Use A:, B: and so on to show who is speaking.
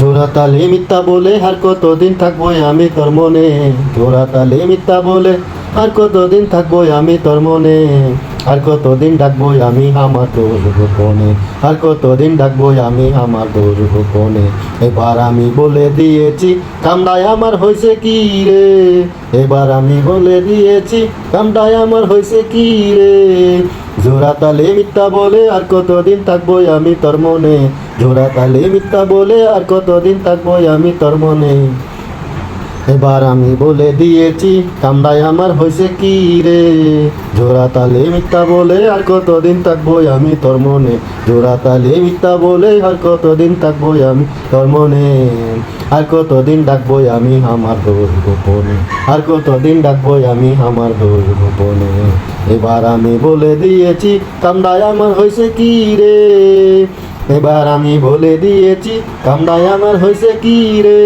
A: জোড়া তালে মিথ্যা বলে আর কতদিন থাকব আমি তোর মনে? জোড়া তালে মিথ্যা বলে আর কতদিন থাকব আমি তোর মনে? আর কতদিন ডাকবো আমি আমার তোর গোপনে? আর কতদিন ডাকবো আমি আমার তোর গোপনে? এবার আমি বলে দিয়েছি, কামড়ায় আমার হয়েছে কি রে? এবার আমি বলে দিয়েছি, কামড়ায় আমার হয়েছে কি রে? জোড়া তালে মিথ্যা বলে আর কতদিন থাকব আমি তোর মনে? জোড়া তালে মিথ্যা বলে আর কতদিন থাকব আমি তোর মনে? এবার আমি বলে দিয়েছি কামড়ায় আমার হয়েছে কি রে? জোড়া তালে মিথ্যা বলে আর কতদিন থাকব আমি তোর মনে? জোড়া তালে মিথ্যা বলে আর কতদিন থাকব আমি তোর মনে? আর কতদিন ডাকবো আমি আমার দোষ গোপনে? আর কতদিন ডাকবো আমি আমার দোষ গোপনে? এবার আমি বলে দিয়েছি কামড়ায় আমার হয়েছে কি রে? এবার আমি বলে দিয়েছি কামড়ায় আমার হয়েছে কি রে?